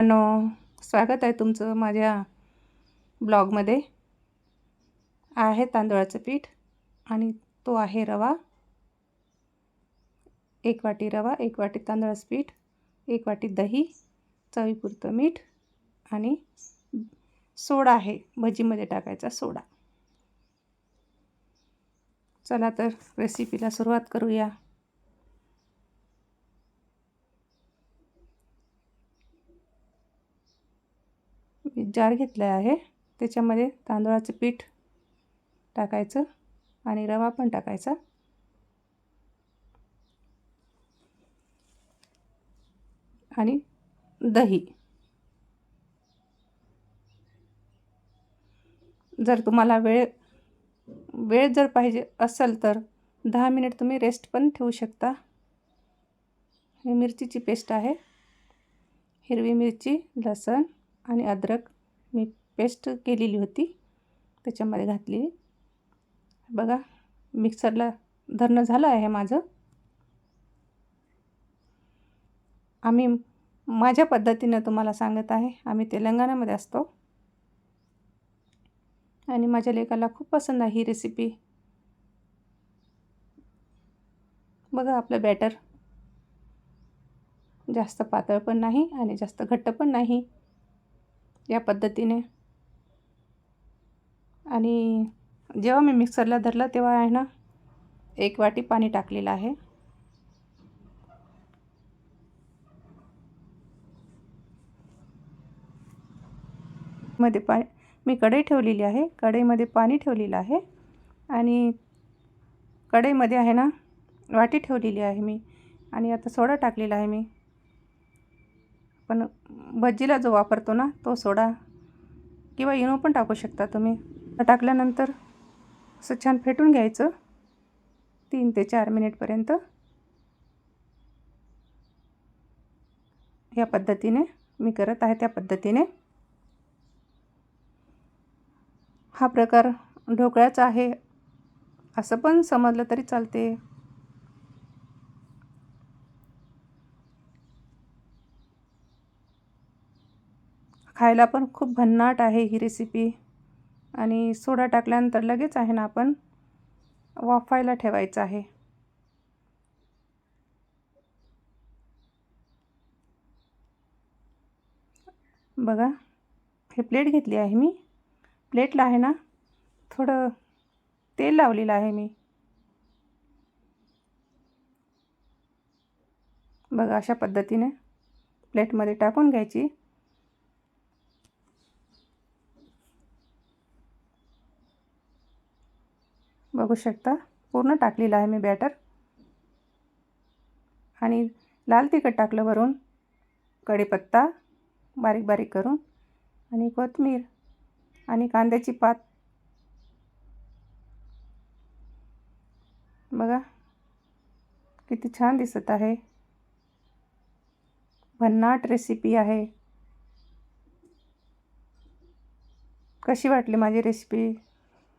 मित्रांनो स्वागत आहे तुमचं माझ्या ब्लॉगमध्ये. आहे तांदळाचं पीठ आणि तो आहे रवा. एक वाटी रवा एक वाटी तांदळाचं पीठ एक वाटी दही चवीपुरतं मीठ आणि सोडा आहे भजीमध्ये टाकायचा सोडा. चला तर रेसिपीला सुरुवात करूया. जार घेतला आहे. त्याच्यामध्ये तांदळाचं पीठ टाकायचं आणि रवा पण टाकायचा. आणि दही. जर तुम्हाला वेळ वेळ जर पाहिजे असेल तर दहा मिनिट तुम्ही रेस्ट पण ठेवू शकता. ही मिरचीची पेस्ट आहे. हिरवी मिरची लसण आणि अद्रक. मी पेस्ट केलेली होती. त्याच्यामध्ये घातली बघा मिक्सरला धरणं झालं आहे माझं. आम्ही माझ्या पद्धतीनं तुम्हाला सांगत आहे. आम्ही तेलंगणामध्ये असतो. आणि माझ्या लेकाला खूप पसंत आहे ही रेसिपी बघा आपलं बॅटर जास्त पातळ पण नाही आणि जास्त घट्ट पण नाही. या पद्धतीने. आणि जेव्हा मी मिक्सरला धरलं तेव्हा आहे ना एक वाटी पाणी टाकलेलं आहे. मध्ये पा मी कढई ठेवलेली आहे. कढईमध्ये पाणी ठेवलेलं आहे. आणि कढईमध्ये आहे ना वाटी ठेवलेली आहे मी. आणि आता सोडा टाकलेला आहे मी. पण भज्जीला जो वापरतो ना तो सोडा किंवा इनो पण टाकू शकता तुम्ही. टाकल्यानंतर असं छान फेटून घ्यायचं. तीन ते चार मिनिटपर्यंत या पद्धतीने मी करत आहे त्या पद्धतीने. हा प्रकार ढोकळ्याचा आहे असं पण समजलं तरी चालते. खायला पण खूप भन्नाट आहे ही रेसिपी आणि सोडा टाकल्यानंतर लगेच आहे ना आपण वाफायला ठेवायचं आहे. बघा हे प्लेट घेतली आहे मी. प्लेटला आहे ना थोडं तेल लावलेलं आहे मी. बघा अशा पद्धतीने प्लेटमध्ये टाकून घ्यायची. बघू शकता. पूर्ण टाकलेलं आहे मी बॅटर. आणि लाल तिखट टाकलं वरून. कढीपत्ता बारीक बारीक करून. आणि कोथमीर आणि कांद्याची पात. बघा. किती छान दिसत आहे. भन्नाट रेसिपी आहे. कशी वाटली माझी रेसिपी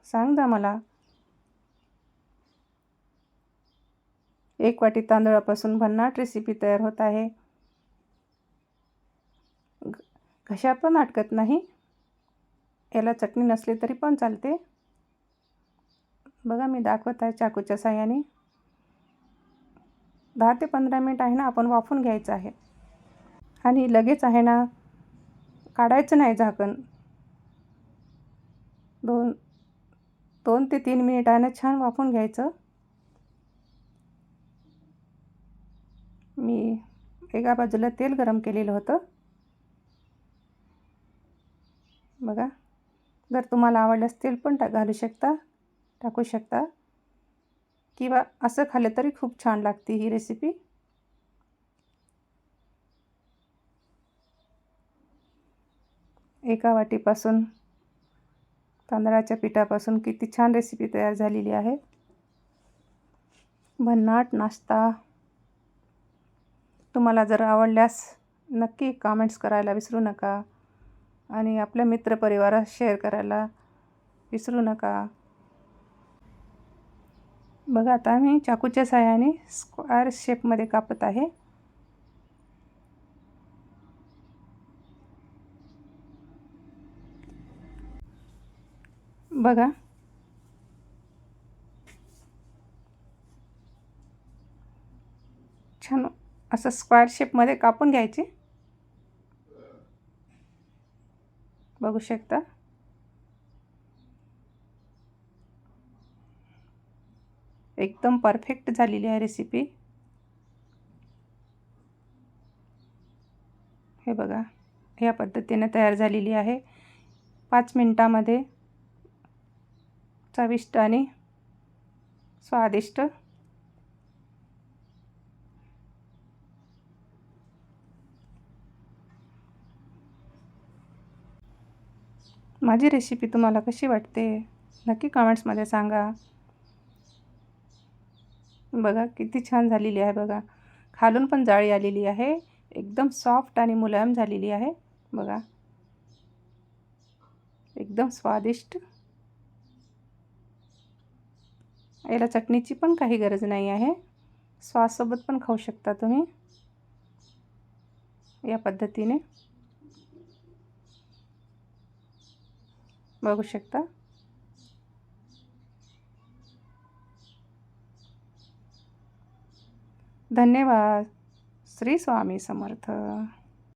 सांग जा मला. एक वाटी तांदळापासून भन्नाट रेसिपी तयार होत आहे. घशा पण अटकत नाही. याला चटणी नसली तरी पण चालते. बघा मी दाखवत आहे चाकूच्या साह्याने. दहा ते पंधरा मिनिट आहे ना आपण वाफून घ्यायचं आहे. आणि लगेच आहे ना काढायचं नाही झाकण. दोन दोन ते तीन मिनिट आहे ना छान वाफून घ्यायचं मी एका बाजूला तेल गरम केलेलं होतं. बघा जर तुम्हाला आवडल्यास तेल पण टा घालू शकता टाकू शकता. किंवा असं खाल्लं तरी खूप छान लागते ही रेसिपी एका वाटीपासून तांदळाच्या पिठापासून किती छान रेसिपी तयार झालेली आहे. भन्नाट नाश्ता. तुम्हाला जर आवडल्यास नक्की कमेंट्स करायला विसरू नका. आणि आपल्या मित्रपरिवारात शेअर करायला विसरू नका. बघा आता मी चाकूच्या सहाय्याने स्क्वायर शेपमध्ये कापत आहे. बघा. छान असं स्क्वेअर शेपमध्ये कापून घ्यायचे. बघू शकता. एकदम परफेक्ट झालेली आहे रेसिपी हे बघा ह्या पद्धतीने तयार झालेली आहे. पाच मिनटामध्ये चविष्ट आणि स्वादिष्ट माझी रेसिपी तुम्हाला कशी वाटते? नक्की कमेंट्समध्ये सांगा. बघा किती छान झालेली आहे बघा. खालून पण जाळी आलेली आहे. एकदम सॉफ्ट आणि मुलायम झालेली आहे. बघा. एकदम स्वादिष्ट. याला चटणीची पण काही गरज नाही आहे. स्वासोबत पण खाऊ शकता तुम्ही. या पद्धतीने. बघू शकता. धन्यवाद. श्री स्वामी समर्थ.